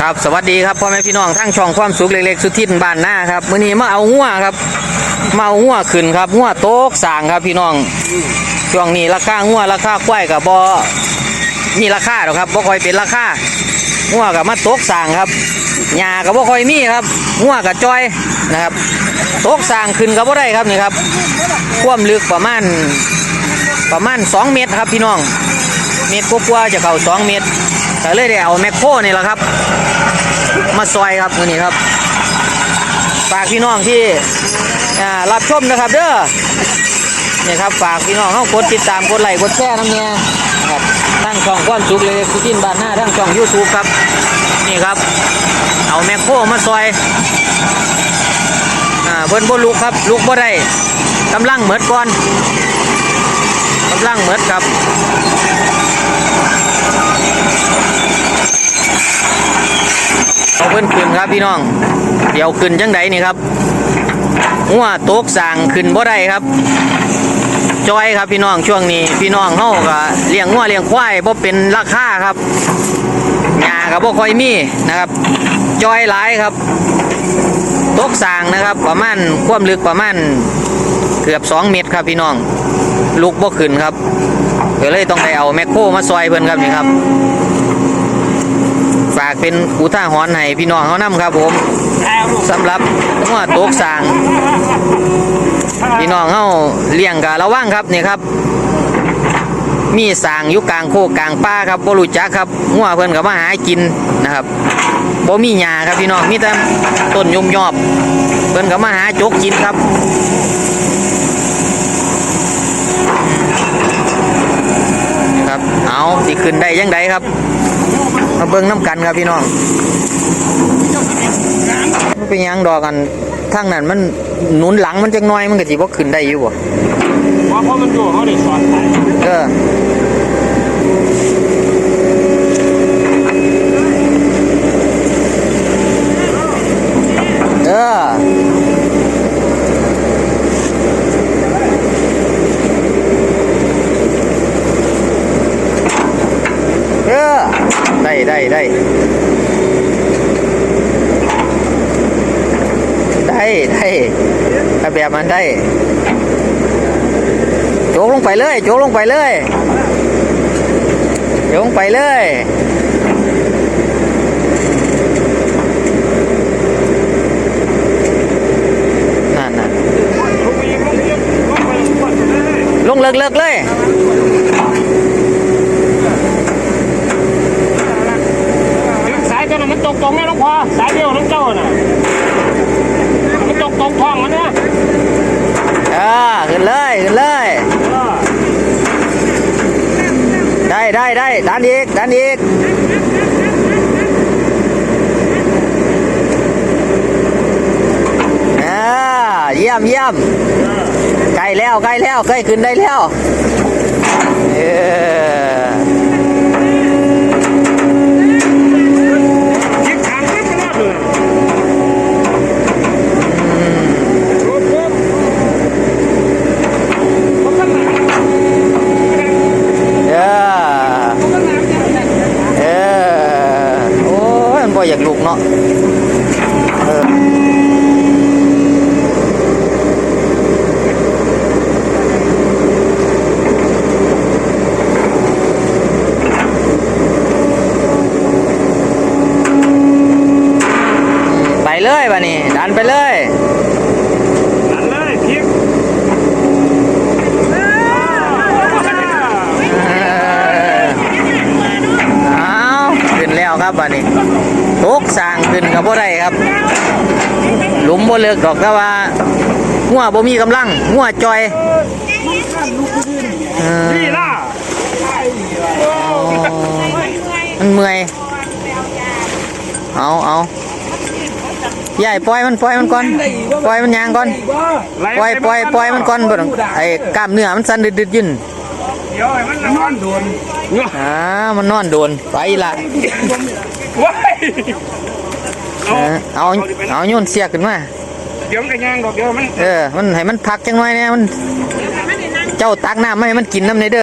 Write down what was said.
ครับสวัสดีครับพ่อแม่พี่น้องทั้งช่องความสุขเล็กๆสุดทินบ้านหน้าครับมื้อนี้มาเอาหัวครับมาเอาหัวขึ้นครับหัวโต๊กสางครับพี่น้องช่วงนี้ราคาหัวราคาควยกับบ่มีราคาหรอกครับบ่ค่อยเป็นราคาหัวกับมาโต๊กสางครับหญ้ากับบ่ค่อยมีครับหัวกับจอยนะครับโต๊กสางขึ้นกับบ่ได้ครับนี่ครับความลึกประมาณประมาณ 2 เมตรครับพี่น้อง เมตรกว่าๆจะเข้า2 เมตร ก็เลยได้เอาแมคโครนี่แหละครับ มาซอยครับมือนี้ครับฝากพี่น้องที่รับชมนะครับ เด้อนี่ครับฝากพี่น้องเขากดติดตามกดไลค์กดแชร์น้ำเนี่ยครับทั้งช่องความสุขเลยคุทินบ้านหน้าทั้งช่อง YouTube ครับนี่ครับ เอาแมคโครมาซอยอ่าเพิ่นบ่ลุกครับลุกบ่ได้กำลังเหมิดก่อนกำลังเหมิดครับ เอาเพิ่นขึ้นครับพี่น้อง เดี๋ยวขึ้นจังไดนี่ครับหัวโต๊กสางขึ้นบ่ได้ครับ จอยครับพี่น้องช่วงนี้ พี่น้องเฮาก็เลี้ยงงัวเลี้ยงควายบ่เป็นราคาครับหญ้าก็บ่ค่อยมีนะครับ จอยหลายครับโต๊กสางนะครับ ประมาณความลึกประมาณเกือบ 2 เมตรครับพี่น้อง ลูกบ่ขึ้นครับก็เลยต้องได้เอาแมคโครมาซอยเพิ่นครับนี่ครับ ฝากเป็นอุทาหรณ์ให้พี่น้องเขานํครับผมสำหรับหัวโต๊กสางพี่น้องเขาเลี้ยงกะระวังครับนี่ครับ มีสางอยู่กลางโคกกลางป่าครับบ่รู้จักครับหัวเพิ่นก็มาหากินนะครับบ่มีหญ้าครับพี่น้องมีแต่ต้นยมยอบเพิ่นก็มาหาจกกินครับครับเอาสิขึ้นได้ยังไงครับ มาเบิ่งน้ำกันครับพี่น้องมันเป็นหยังดอกกันทางนั้นมันหนุนหลังมันจังน้อยมันก็สิบ่ขึ้นได้อยู่บ่เพราะเพราะมันอยู่เขาได้สอนไปเออเออเออ ได้ได้ได้ ได้ได้ถ้าแบบมันได้ โจกลงไปเลย โจกลงไปเลยโจกลงไปเลยนั่นน่ะลูกลงเลิกเลิกเลย ดึงสายตัวนั้นมันตกตรงนี่น้องพอสายเดียวน้องเจ้าน่ะมันตกตรงท้องมันนะ เออขึ้นเลยขึ้นเลย ได้ได้ได้ดันอีกดันอีกเยี่ยมเยี่ยมใกล้แล้วใกล้แล้วใกล้ขึ้นได้แล้ว เออ ยิงทางขึ้นไปแล้วเลยรูปรูปเขาข้างหลัง เออเออโอ้ยมันบ่ อยากลุกเนาะเออไปเลยบ้านี่ดันไปเลยหันเลยพลิกเออเอาขึ้นแล้วครับบ้านี้ ทุกสร้างขึ้นกับบ่ได้ครับ หลุมบ่เลิกดอกแต่ว่าหัวบ่มีกำลังหัวจอยเออนี่ล่ะมันเมื่อยเอาเอาใหญ่ปล่อยมันปล่อยมันก่อนปล่อยมันยางก่อนปล่อยปล่อยปล่อยมันก่อนบ่ต้องไอ้กล้ามเนื้อมันสั่นดึดๆยินเดี๋ยวให้มันนอนโดนอ่ามันนอนโดนไปละ ว้ายเออเอาเอาโยนเสียขึ้นมา เดี๋ยวมันก็ย่างดอกเดี๋ยวมัน เออ มันให้มันพักจังหน่อยเนี่ยมัน เจ้าตักน้ำมาให้มันกินน้ำในเด้อ